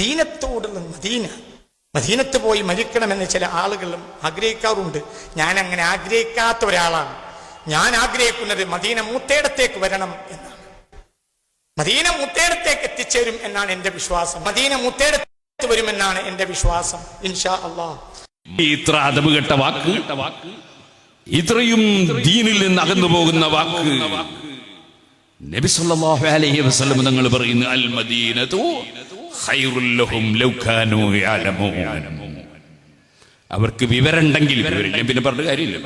മദീനത്തോടുള്ള Medina മദീനത്ത് പോയി മരിക്കണമെന്ന് ചില ആളുകളും ആഗ്രഹിക്കാറുണ്ട്. ഞാൻ അങ്ങനെ ആഗ്രഹിക്കാത്ത ഒരാളാണ്. ഞാൻ ആഗ്രഹിക്കുന്നത് മദീന മൂത്തേടത്തേക്ക് വരണം എന്നാണ്. മദീന മൂത്തേടത്തേക്ക് എത്തിച്ചേരും എന്നാണ് എന്റെ വിശ്വാസം. മദീന മൂത്തേടത്ത് വരുമെന്നാണ് എന്റെ വിശ്വാസം. ഇൻഷാ അള്ളാഹ്. ഇത്ര അതവ് കെട്ട വാക്ക് ഇത്രയും ദീനിൽ നിന്ന് അകന്നു പോകുന്ന വാക്ക് നബി സല്ലല്ലാഹു അലൈഹി വസല്ലം തങ്ങൾ പറയുന്നു അൽ മദീനതു അവർക്ക് വിവരമുണ്ടെങ്കിൽ വിവരമില്ല. പിന്നെ പറഞ്ഞ കാര്യമില്ല.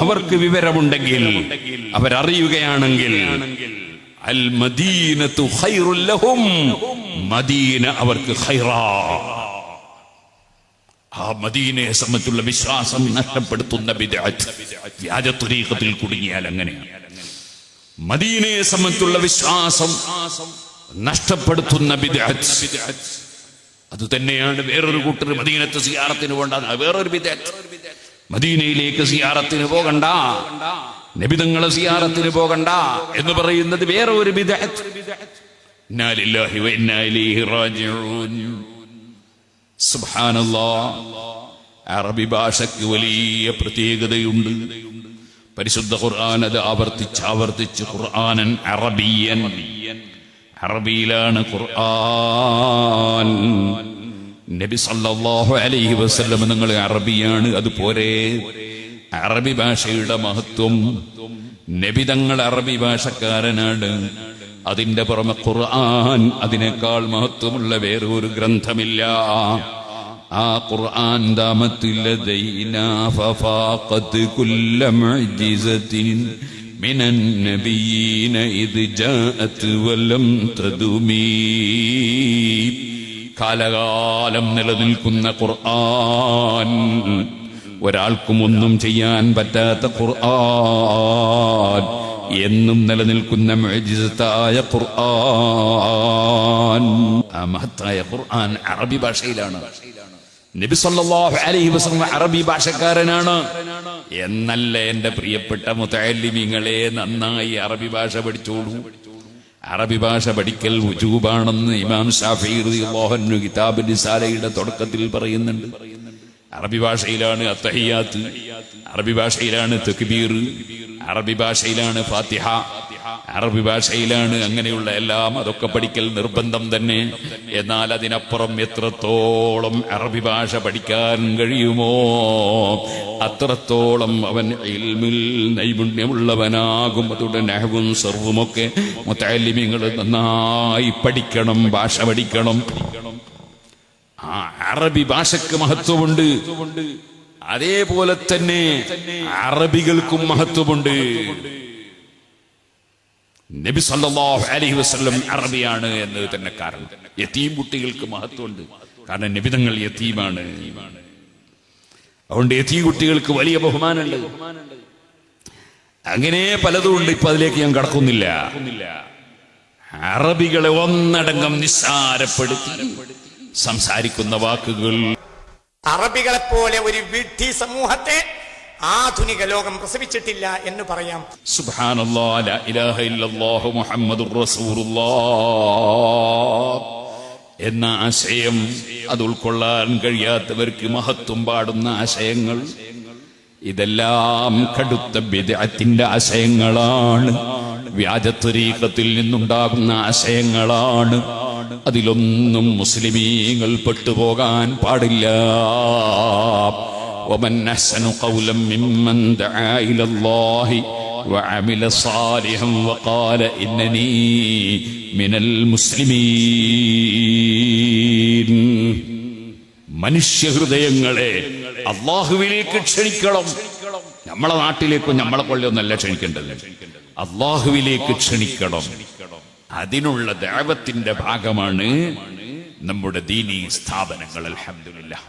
അവർക്ക് വിവരമുണ്ടെങ്കിൽ അവരറിയുകയാണെങ്കിൽ അൽ മദീനത്തു ലഹും. മദീന അവർക്ക് ആ മദീനയെ സംബന്ധിച്ചുള്ള വിശ്വാസം നഷ്ടപ്പെടുത്തുന്ന വ്യാജ കുടുങ്ങിയാൽ അങ്ങനെ മദീനയെ സംബന്ധിച്ചുള്ള വിശ്വാസം നഷ്ടപ്പെടുത്തുന്ന ബിദ്അത്ത്. അത് തന്നെയാണ് വേറൊരു കൂട്ടർ മദീനത്തെ സിയാറത്തിന് പോകണ്ട വേറൊരു ബിദ്അത്ത്. മദീനയിലേക്ക് സിയാറത്തിന് പോകണ്ട. നബിതങ്ങളെ സിയാറത്തിന് പോകണ്ട എന്ന് പറയുന്നത് വേറെ ഒരു ബിദ്അത്ത്. ഇന്നാ വ ഇന്നാ ഇലൈഹി റാജിഊൻ. സുബ്ഹാനല്ലാ. അറബി ഭാഷയ്ക്ക് വലിയ പ്രത്യേകതയുണ്ട്. പരിശുദ്ധ ഖുർആൻ അത് ആവർത്തിച്ച് ആവർത്തിച്ച് ഖുർആനൻ അറബിയൻ. അറബിയിലാണ് ഖുർആൻ. നബി സല്ലല്ലാഹു അലൈഹി വസല്ലം നിങ്ങൾ അറബിയാണ് അത് പോരെ. അറബി ഭാഷയുടെ മഹത്വം. നബി തങ്ങൾ അറബി ഭാഷക്കാരനാണ്. അതിന്റെ പുറമെ ഖുർആൻ അതിനേക്കാൾ മഹത്വമുള്ള വേറെ ഒരു ഗ്രന്ഥമില്ല. ആ ഖുർആൻ ദാമത്തില്ലദൈന ഫഫാഖത് കുല്ല മുഅ്ജിസത്തിൻ من النبيين إذ جاءت ولم تدمي കാലകാലം നിലനിൽക്കുന്ന ഖുർആൻ ഒരാൾക്കും ഒന്നും ചെയ്യാൻ പറ്റാത്ത ഖുർആൻ എന്നും നിലനിൽക്കുന്ന മുഅ്ജിസത്തായ ഖുർആൻ ആ മഹത്തായ ഖുർആൻ അറബി ഭാഷയിലാണ് നബി സല്ലല്ലാഹു അലൈഹി വസല്ലം അറബി ഭാഷക്കാരനാണ്. എന്നല്ല എന്റെ പ്രിയപ്പെട്ട മുതഅല്ലിമീങ്ങളെ നന്നായി അറബി ഭാഷ പഠിച്ചോളൂ. അറബി ഭാഷ പഠിക്കൽ ഉജൂബാണെന്ന് ഇമാം ഷാഫി റളിയല്ലാഹു കിതാബ് നിസാലയുടെ തുടക്കത്തിൽ പറയുന്നുണ്ട്. അറബി ഭാഷയിലാണ് അത്തഹിയാത്ത് അറബി ഭാഷയിലാണ് തക്ബീർ അറബി ഭാഷയിലാണ് ഫാത്തിഹ അറബി ഭാഷയിലാണ് അങ്ങനെയുള്ള എല്ലാം. അതൊക്കെ പഠിക്കൽ നിർബന്ധം തന്നെ. എന്നാൽ അതിനപ്പുറം എത്രത്തോളം അറബി ഭാഷ പഠിക്കാൻ കഴിയുമോ അത്രത്തോളം അവൻ ഇൽമിൽ നൈപുണ്യമുള്ളവനാകും. അതുകൊണ്ട് നെഹവും സർവുമൊക്കെ മുത്തലിമിങ്ങൾ നന്നായി പഠിക്കണം ഭാഷ പഠിക്കണം. ആ അറബി ഭാഷക്ക് മഹത്വമുണ്ട്. അതേപോലെ തന്നെ അറബികൾക്കും മഹത്വമുണ്ട്. നബി സല്ലല്ലാഹു അലൈഹി വസ്ലം അറബിയാണ് എന്നത് തന്നെ കാരണം. യത്തീം കുട്ടികൾക്ക് മഹത്വമുണ്ട്. കാരണം നിബിതങ്ങൾ യത്തീമാണ് അതുകൊണ്ട് യത്തീം കുട്ടികൾക്ക് വലിയ ബഹുമാനമുണ്ട്. അങ്ങനെ പലതും ഉണ്ട്. ഇപ്പൊ അതിലേക്ക് ഞാൻ കടക്കുന്നില്ല. അറബികളെ ഒന്നടങ്കം നിസ്സാരപ്പെടുത്തി സംസാരിക്കുന്ന വാക്കുകൾ. അറബികളെ പോലെ ഒരു വിഡ്ഢി സമൂഹത്തെ ആധുനിക ലോകം പ്രസവിച്ചിട്ടില്ല എന്ന് പറയാം. എന്ന ആശയം അത് ഉൾക്കൊള്ളാൻ കഴിയാത്തവർക്ക് മഹത്വം പാടുന്ന ആശയങ്ങൾ. ഇതെല്ലാം കടുത്ത ബിദഅത്തിന്റെ ആശയങ്ങളാണ്. വ്യാജത്വരീക്കത്തിൽ നിന്നുണ്ടാകുന്ന ആശയങ്ങളാണ്. അതിലൊന്നും മുസ്ലിമീങ്ങൾ പെട്ടുപോകാൻ പാടില്ല. ومن أحسن قولا ممن دعا إلى الله وعمل صالحا وقال إنني من المسلمين മനുഷ്യഹൃദയങ്ങളെ അള്ളാഹുവിലേക്ക് ക്ഷണിക്കണം നമ്മളെ നാട്ടിലേക്കും നമ്മളെ കൊള്ളൊന്നല്ല ക്ഷണിക്കേണ്ടത് അള്ളാഹുവിലേക്ക് ക്ഷണിക്കണം അതിനുള്ള ദൈവത്തിന്റെ ഭാഗമാണ് നമ്മുടെ ദീനീ സ്ഥാപനങ്ങൾ അൽഹംദുലില്ലാഹ്